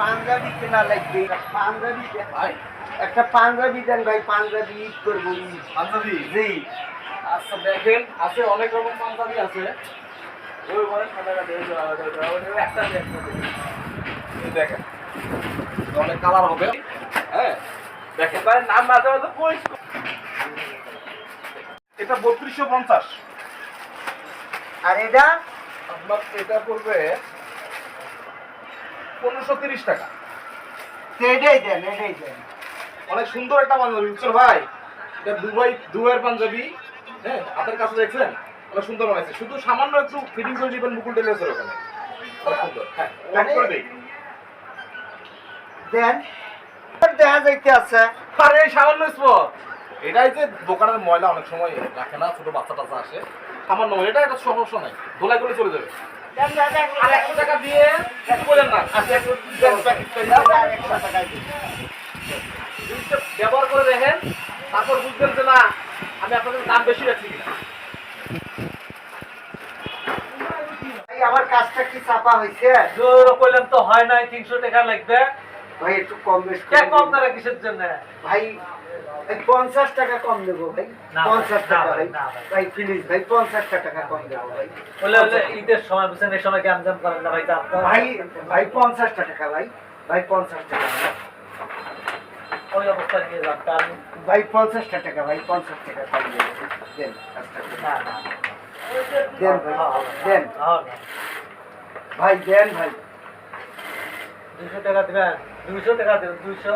পাঞ্জাবি কেনা লাগবে। পাঞ্জাবি ভাই একটা পাঞ্জাবি দেন ভাই পাঞ্জাবি ঈদ করব। পাঞ্জাবি? জি। আচ্ছা দেখেন আছে অনেক রকম পাঞ্জাবি আছে। ওই একটা দেখেন অনেক কালার হবে। হ্যাঁ দেখেন ভাই নাম মাঝে মাঝে এটা বত্রিশশো পঞ্চাশ। আর এটা? আপনার এটা পড়বে পনেরোশো তিরিশ টাকা। এটাই দেন এটাই দেন। অনেক সুন্দর একটা পাঞ্জাবি বুঝছ ভাই? এটা দুবাই দুবাইয়ের পাঞ্জাবি হ্যাঁ কাছে দেখছেন? অনেক সুন্দর বানাইছে। শুধু সামান্য একটু ফিটিং করে দিবেন মুকুল টেলার্সের ওখানে। সুন্দর। হ্যাঁ প্যাক করে দেই। দেন দেখা যাইতে আছে। আরে সামান্য স্পট দোকানের ময়লা অনেক সময় রাখে না ছোট বাচ্চা টাচ্চা আসে। সামান্য এটা একটা সমস্যা নাই। ধোলাই করে চলে যাবে। ব্যবহার করে দেখেন তারপর বুঝবেন যে না আমি আপনাদের দাম বেশি রাখছি আমার কাজটা কি চাপা হয়েছে? জোর কইলাম তো হয় নাই, তিনশো টাকা লাগবে। ভাই একটু কম বেশ কে কম। তারা কিসের জন্য? ভাই পঞ্চাশ টাকা কম দেবো ভাই। পঞ্চাশ টাকা ভাই, ভাই। প্লিজ ভাই। পঞ্চাশ টাকা কম দেবো ভাই। ঈদের সময় বুঝছেন এই সময় গ্যামজাম করেন না ভাই ভাই ভাই পঞ্চাশ টাকা ভাই। ভাই পঞ্চাশ টাকা ভাই। ওই অবস্থা নিয়ে যান ভাই পঞ্চাশ টাকা ভাই পঞ্চাশ টাকা কম দেবো দেন দেন ভাই দেন। ভাই দেন ভাই। দুইশো টাকা দিবেন? দুইশো টাকা দেবেন দুইশো।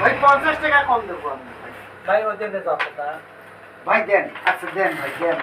ভাই পঞ্চাশ টাকা কম দেবো আমি। ভাই। ভাই ওই দিনে ভাই দেন আচ্ছা দেন ভাই দেন।